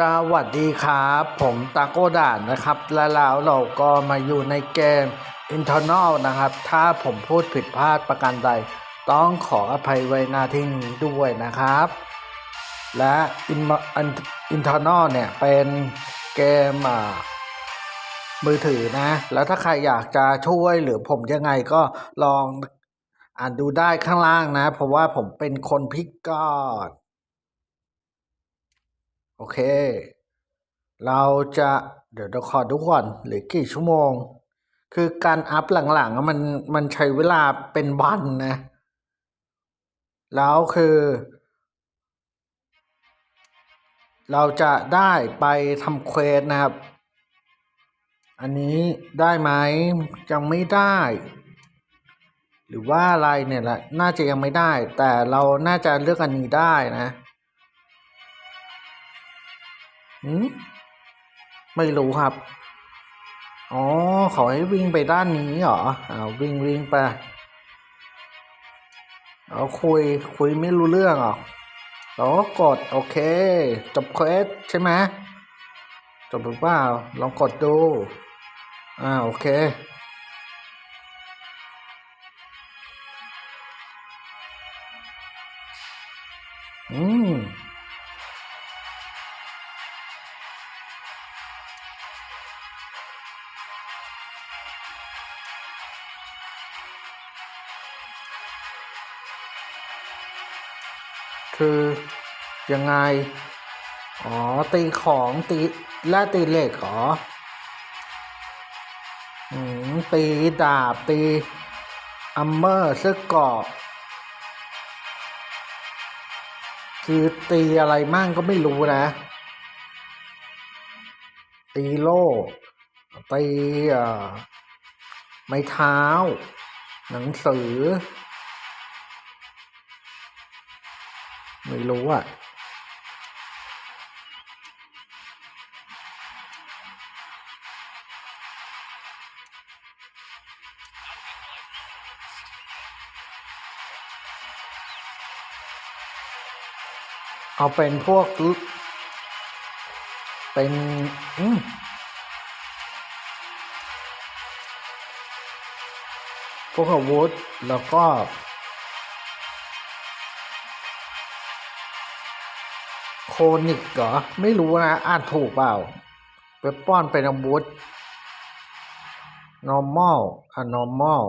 สวัสดีครับ ผมตาโกด่านนะครับ และแล้วเราก็มาอยู่ในเกม Internal นะครับ ถ้าผมพูดผิดพลาดประการใด ต้องขออภัยไว้นาที่นี้ด้วยนะครับ และ Internal เนี่ย เป็นเกมมือถือนะ แล้วถ้าใครอยากจะช่วยหรือผมยังไงก็ลองอ่านดูได้ข้างล่างนะ เพราะว่าผมเป็นคนพิการโอ เค เราจะเดี๋ยวเราขอดูก่อนเหรือกี่ชั่วโมง คือการอัพหลังๆมันมันใช้เวลาเป็นวันนะ แล้วคือ เราจะได้ไปทำเควสนะครับ อันนี้ได้ไหมยังไม่ได้หรือว่าอะไรเนี่ยแหละ น่าจะยังไม่ได้ แต่เราน่าจะเลือกอันนี้ได้นะ หืมไม่รู้ครับ อ๋อขอให้วิ่งไปด้านนี้เหรออ้าววิ่งวิ่งไปเอาคุยคุยไม่รู้เรื่องเหรอเราก็กดโอเค จบเควสใช่ไหมจบหรือเปล่าลองกดดู อ่าโอเค อืม คือยังไง อ๋อ ตีของตีแล่ตีเหล็กเหรออืมตีดาบตีอัมเมอร์เสื้อเกาะคือตีอะไรมั่งก็ไม่รู้นะ ตีโล่ตีไม้เท้า หนังสือ ไม่รู้อะเอาเป็นพวก เป็น อืมพวกอาวุธแล้วก็ โคนิกเหรอ ไม่รู้นะ อ่านถูกเปล่าเวปอนเป็นอาวุธ normal อะ normal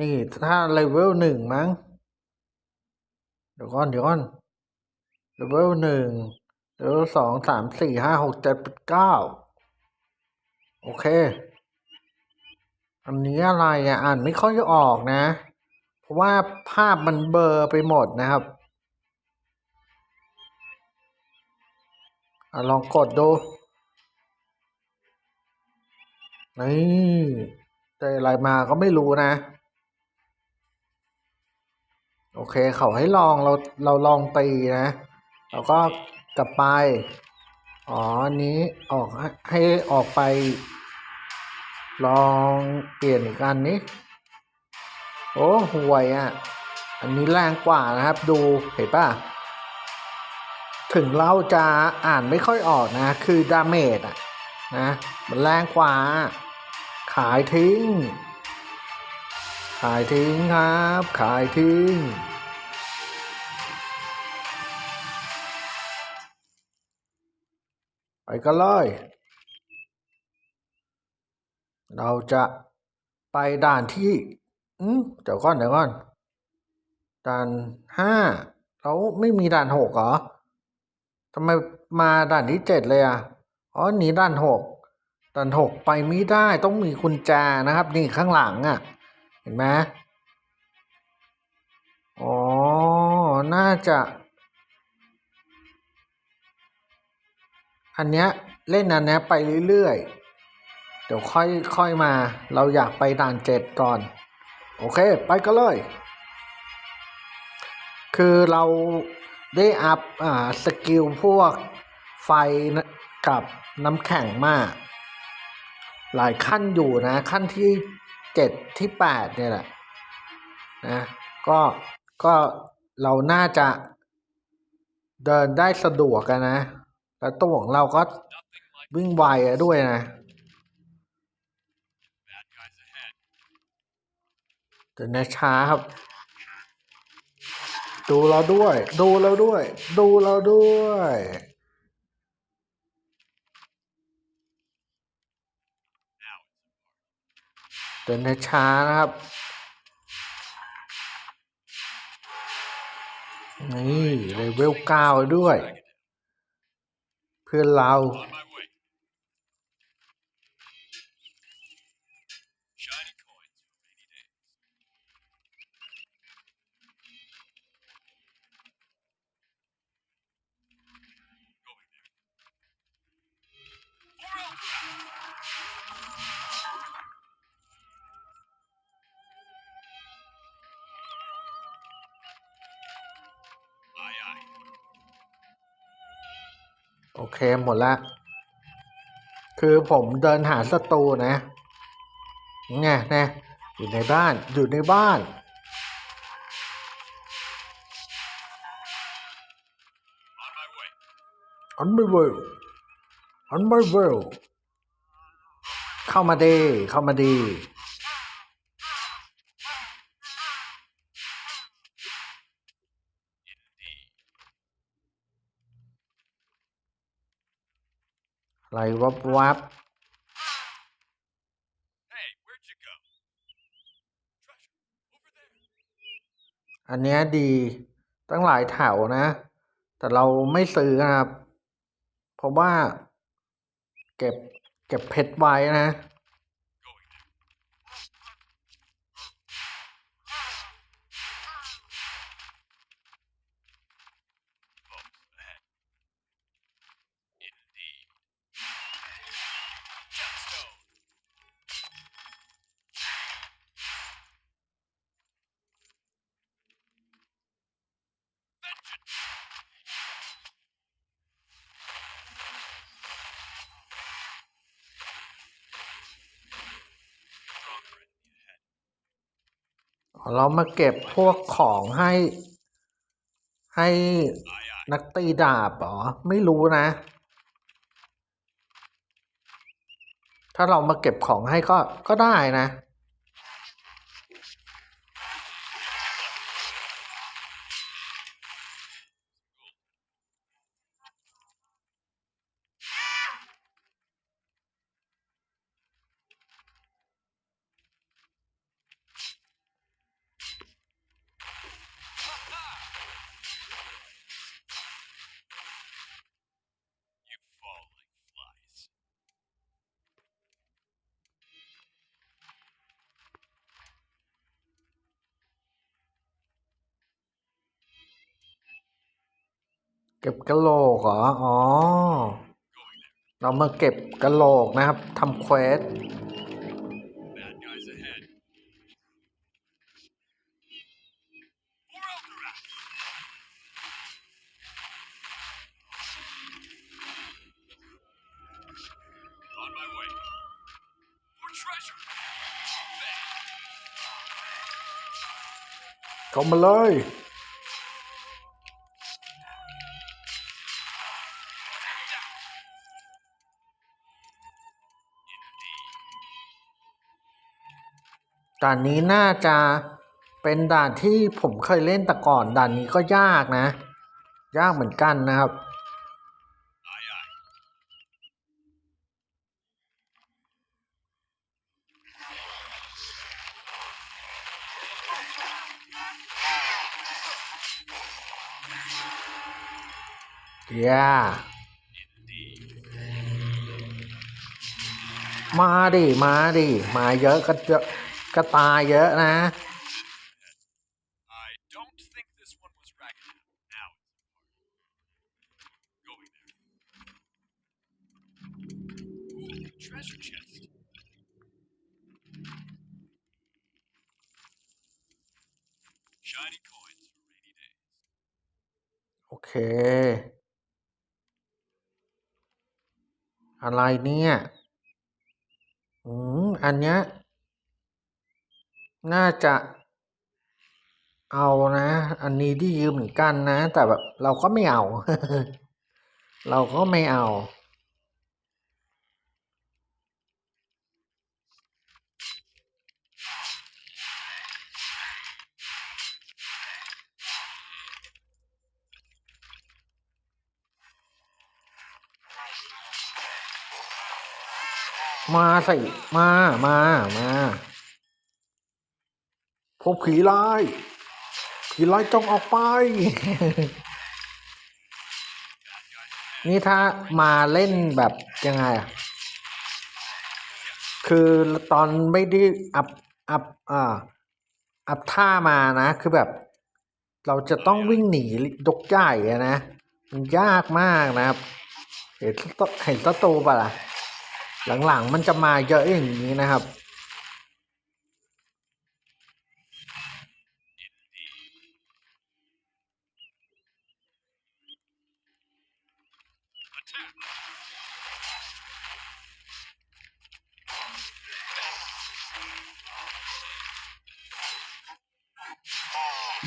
นี่ถ้าเลเวลหนึ่งมั้ง เดี๋ยวก่อน เดี๋ยวก่อน เลเวลหนึ่งเลเวลสองสามสี่ห้าหกเจ็ดแปดเก้าโอเค อันนี้อะไรอะ อ่านไม่ค่อยออกนะ เพราะว่าภาพมันเบลอไปหมดนะครับอลองกดดู นี่ได้อะไรมาก็ไม่รู้นะ โอเค เขาให้ลองเราเราลองตีนะเราก็กลับไป อ๋อ อันนี้ออกให้ให้ออกไป ลองเปลี่ยนอีกอันนี้ โอ้ห่วยอะ อันนี้แรงกว่านะครับ ดูเห็นป่ะ ถึงเราจะอ่านไม่ค่อยออกนะ คือดาเมจอะนะ มันแรงกว่า ขายทิ้ง ขายทิ้งครับ ขายทิ้งไปกันเลย เราจะไปด่านที่อืมเดี๋ยวก่อนเดี๋ยวก่อน ด่านห้าเราไม่มีด่านหกเหรอทำไมมาด่านที่เจ็ดเลยอะอ๋อหนีด่านหกด่านหกไปไม่ได้ต้องมีกุญแจนะครับ นี่ข้างหลังอะ เห็นไหมอ๋อ น่าจะ อันเนี้ยเล่นอันเนี้ยไปเรื่อยๆ เดี๋ยวค่อยค่อยมา เราอยากไปด่านเจ็ดก่อน โอเค ไปกันเลย คือเราได้อัพอ่าสกิลพวกไฟกับน้ำแข็งมาก หลายขั้นอยู่นะ ขั้นที่เจ็ดที่แปดเนี่ยแหละนะก็ก็เราน่าจะเดินได้สะดวกกันนะ แล้วตัวของเราก็วิ่งไวด้วยนะ เดี๋ยวนะช้าครับ ดูเราด้วย ดูเราด้วย ดูเราด้วย Now เดินช้านะครับ นี่เลเวลเก้าด้วย เพื่อนเรา Shiny coin. เคหมดละ คือผมเดินหาศัตรูนะไงนะอยู่ในบ้านอยู่ในบ้าน On my way. อันไม่เวลอันไม่เวลเข้ามาดีเข้ามาดี อะไรวับวับ Hey, where'd you go? Treasure, over there. อันเนี้ยดีตั้งหลายแถวนะ แต่เราไม่ซื้อนะครับ เพราะว่า เก็บเก็บเพชรไว้นะ เรามาเก็บพวกของให้ ให้นักตีดาบเหรอ ไม่รู้นะ ถ้าเรามาเก็บของให้ก็ก็ได้นะ เก็บกะโหลกเหรอ อ๋อ เรามาเก็บกะโหลกนะครับทำเควส เข้ามาเลย ด่านนี้น่าจะเป็นด่านที่ผมเคยเล่นแต่ก่อน ด่านนี้ก็ยากนะ ยากเหมือนกันนะครับ Aye, aye. ย่า Indeed. มาดิ มาดิ มาเยอะก็เยอะ ก็ตายเยอะนะ I don't think this one was ragged. Now it's apart. Going there. Ooh, treasure chest. Shiny coins for rainy days. โอเคอะไรเนี่ย อืม อันเนี้ย น่าจะ เอานะ อันนี้ดีเหมือนกันนะ แต่แบบเราก็ไม่เอา เราก็ไม่เอา มาสิมา มา มา พวกผีร้าย ผีร้ายจงออกไป นี่ถ้ามาเล่นแบบยังไงอะคือตอนไม่ได้อัพอัพอ่าอัพท่ามานะ คือแบบ เราจะต้องวิ่งหนีดกใหญ่อะนะ มันยากมากนะครับ เห็นตเห็นตะตูปะล่ะ หลังๆมันจะมาเยอะอย่างนี้นะครับ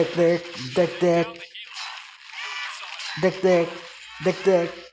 Deck deck deck deck deck deck deck deck.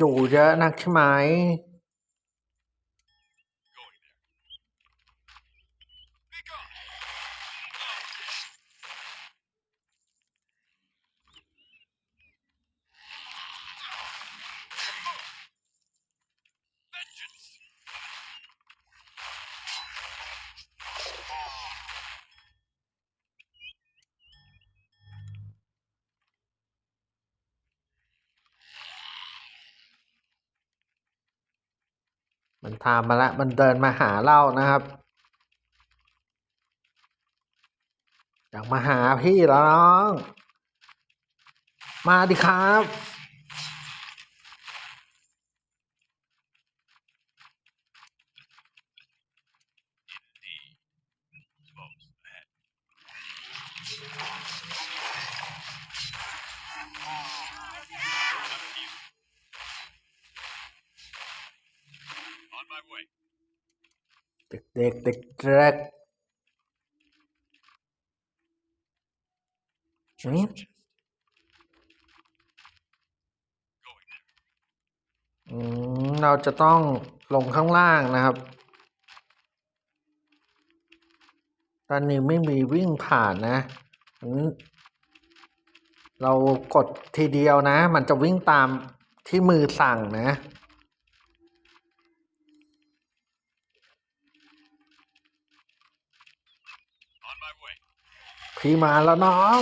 ดูเยอะนักใช่ไหม มันทามาแล้วมันเดินมาหาเรานะครับ อยากมาหาพี่แล้วน้อง มาดิครับ เด็กเด็กเด็กเด็กอืม Chest. Going there. อืมเราจะต้องลงข้างล่างนะครับ ตอนนี้ไม่มีวิ่งผ่านนะงั้นเรากดทีเดียวนะ มันจะวิ่งตามที่มือสั่งนะ พี่มาแล้วน้อง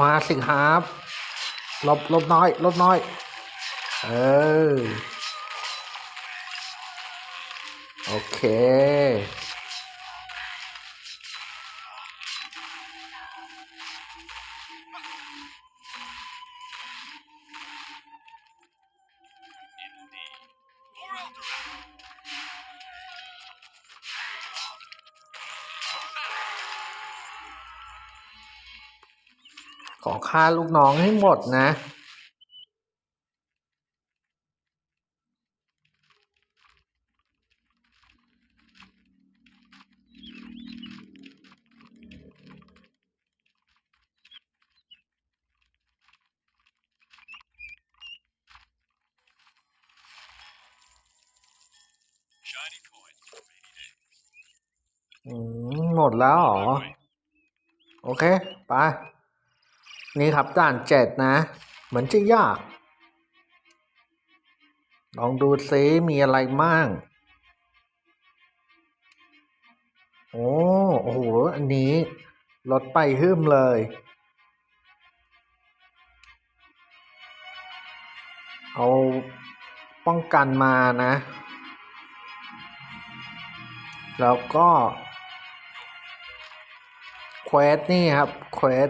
มาสิครับลบลบน้อย ลบน้อย เออ โอเค ขอฆ่าลูกน้องให้หมดนะอืมหมดแล้วเหรอ โอเค ไป นี่ครับด่านเจ็ดนะเหมือนจะยาก ลองดูซิมีอะไรมั่งโอ้โอ้โห อันนี้รถไปหึ่มเลย เอาป้องกันมานะ แล้วก็เควสนี่ครับเควส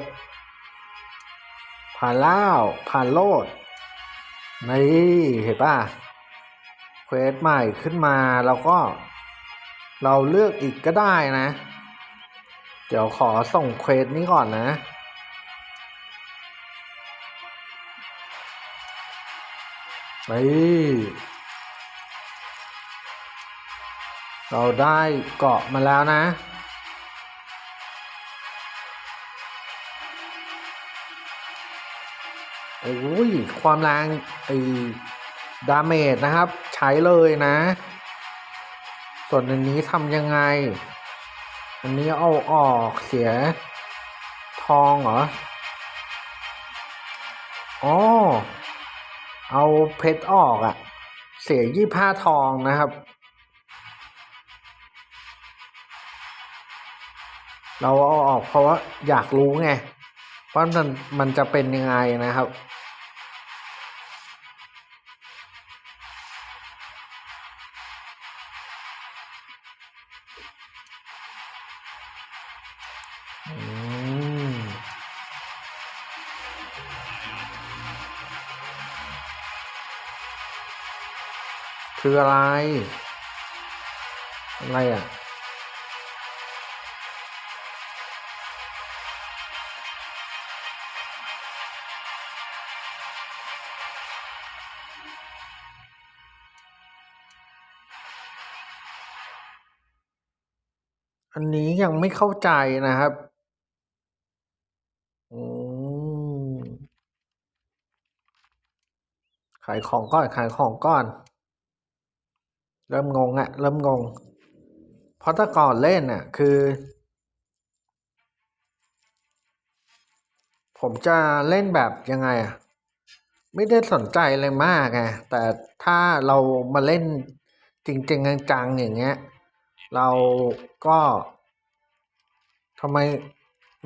ผ่านล่าวผ่านโลดนี่เห็นป่ะเควสใหม่ขึ้นมาแล้วก็ เราเลือกอีกก็ได้นะ เดี๋ยวขอส่งเควสนี้ก่อนนะนี่เราได้เกาะมาแล้วนะ โอ้ยความแรงไอ้ดาเมจนะครับ ใช้เลยนะ ส่วนอันนี้ทำยังไง อันนี้เอาออกเสียทองเหรออ๋อเอาเพชรออกอะ่ะ เสียยี่ห้าทองนะครับ เราเอาออกเพราะว่าอยากรู้ไงว่ามันมันจะเป็นยังไงนะครับ คืออะไร อะไรอะ อันนี้ยังไม่เข้าใจนะครับขายของก่อน ขายของก่อน เริ่มงงอะเริ่มงง เพราะถ้าก่อนเล่นน่ะคือ ผมจะเล่นแบบยังไงอะไม่ได้สนใจอะไรมากไงแต่ถ้าเรามาเล่นจริงๆจังๆอย่างเงี้ย เราก็ทำไม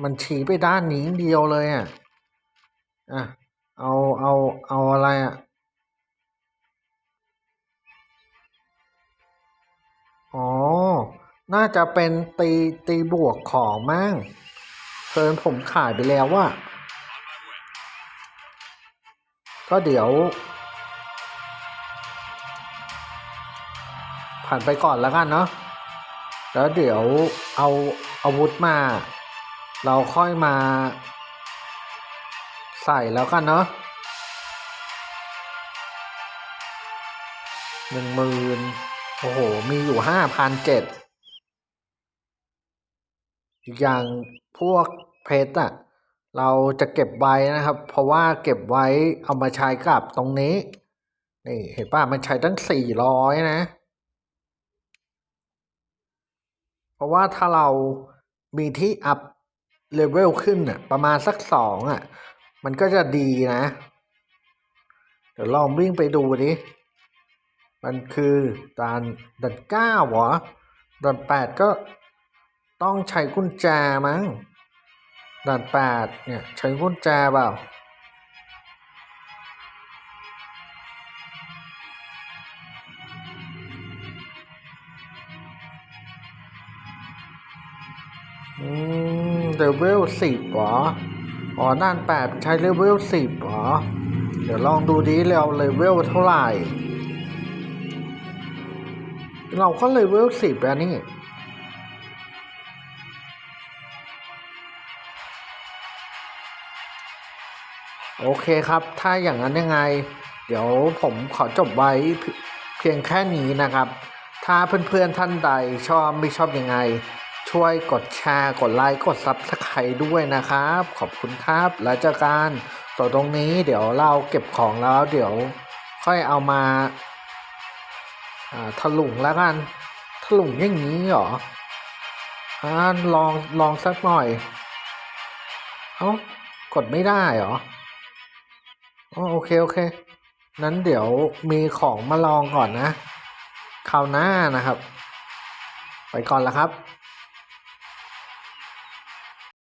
มันชี้ไปด้านนี้เดียวเลยอะอะเอาเอาเอาอะไรอะ อ๋อ น่าจะเป็นตีตีบวกของมั้งเพิ่นผมขายไปแล้วว่า ก็เดี๋ยว ผ่านไปก่อนแล้วกันเนาะ แล้วเดี๋ยวเอาอาวุธมา เราค่อยมา ใส่แล้วกันเนาะหนึ่งหมื่น โอ้โห มีอยู่ห้าพันเจ็ดอย่างพวกเพชรอะเราจะเก็บไว้นะครับ เพราะว่าเก็บไว้เอามาใช้กับตรงนี้ นี่เห็นป่ะมันใช้ตั้งสี่ร้อยนะ เพราะว่าถ้าเรามีที่อัพเลเวลขึ้นอะประมาณสักสองอะมันก็จะดีนะ เดี๋ยวลองวิ่งไปดูดิ มันคือด่านด่านเก้าเหรอด่านแปดก็ต้องใช้กุญแจมั้งด่านแปดเนี่ยใช้กุญแจเปล่าอืมเลเวลสิบเหรออ๋อด่านแปดใช้เลเวลสิบเหรอ เดี๋ยวลองดูดิเราเลเวลเท่าไหร่ เราก็เลเวลสิบแล้วนี่โอเคครับ ถ้าอย่างนั้นยังไง เดี๋ยวผมขอจบไว้เพียงแค่นี้นะครับ ถ้าเพื่อนๆท่านใดชอบไม่ชอบยังไง ช่วยกดแชร์ กดไลค์ กดซับสไครด้วยนะครับ ขอบคุณครับ แล้วเจอกันต่อตรงนี้เดี๋ยวเราเก็บของแล้วเดี๋ยวค่อยเอามา อ่าถลุงแล้วกันถลุงอย่างนี้เหรออ่าลองลองสักหน่อย เอ้ากดไม่ได้เหรออ๋อโอเค โอเค นั้นเดี๋ยวมีของมาลองก่อนนะคราวหน้านะครับ ไปก่อนละครับ